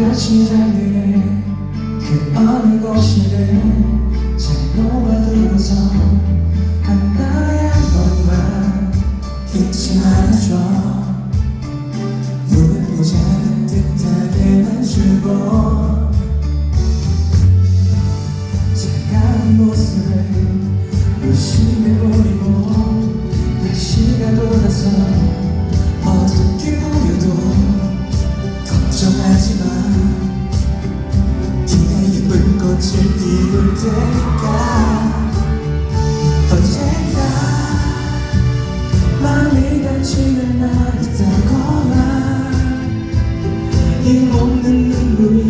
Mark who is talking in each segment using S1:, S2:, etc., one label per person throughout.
S1: 빛이 장그네. 그 어느 곳이든 피울 테니까 언젠가 마음이 다치는 날 있다거나 이 먹는 눈물이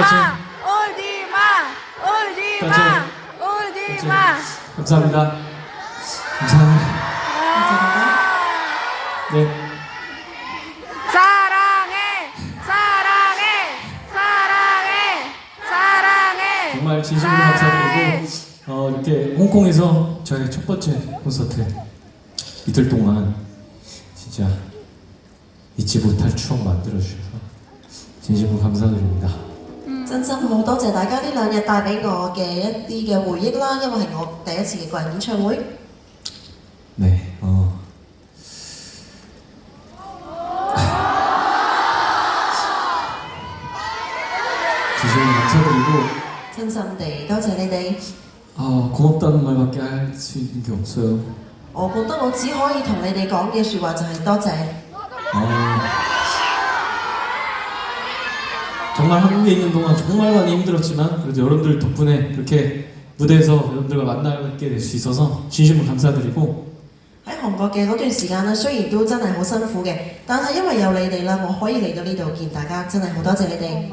S1: 마
S2: 울지 마 울지 마 울지 마.
S1: 감사합니다. 감사합니다. 네.
S2: 사랑해 사랑해 사랑해 사랑해.
S1: 정말 진심으로 감사드리고 어, 이렇게 홍콩에서 저의 첫 번째 콘서트 이틀 동안 진짜 잊지 못할 추억 만들어 주셔서 진심으로 감사드립니다.
S3: 真心好多謝大家呢兩日帶俾我嘅一啲嘅回憶啦，因為係我第一次嘅個人演唱會。
S1: 네, 어. 진심으로 감사드리고
S3: 真心地多謝你哋，
S1: 아, 고맙다는 말밖에 할 수 있는 게 없어요.
S3: 我覺得我只可以同你哋講嘅説話就係多謝。
S1: 아, 정말 한국에 있는 동안 정말 많이 힘들었지만 그래도 여러분들 덕분에 그렇게 무대에서 여러분들과 만나게 될 수 있어서 진심으로 감사드리고
S3: 喺韓國嘅嗰段時間咧，雖然都真係好辛苦嘅，但係因為有你哋啦，我可以嚟到呢度見大家，真係好多謝你哋。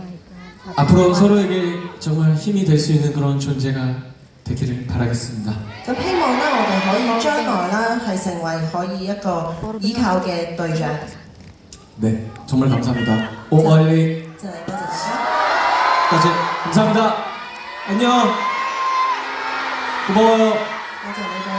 S1: 앞으로 서로에게 정말 힘이 될 수 있는 그런 존재가 되기를 바라겠습니다.
S3: 咁希望咧，我哋可以將來啦係成為可以一個依靠嘅對象。
S1: 네, 정말 감사합니다. 오마일리
S3: 真係
S1: 다시 감사합니다. 안녕. 고마워요. 맞아, 맞아.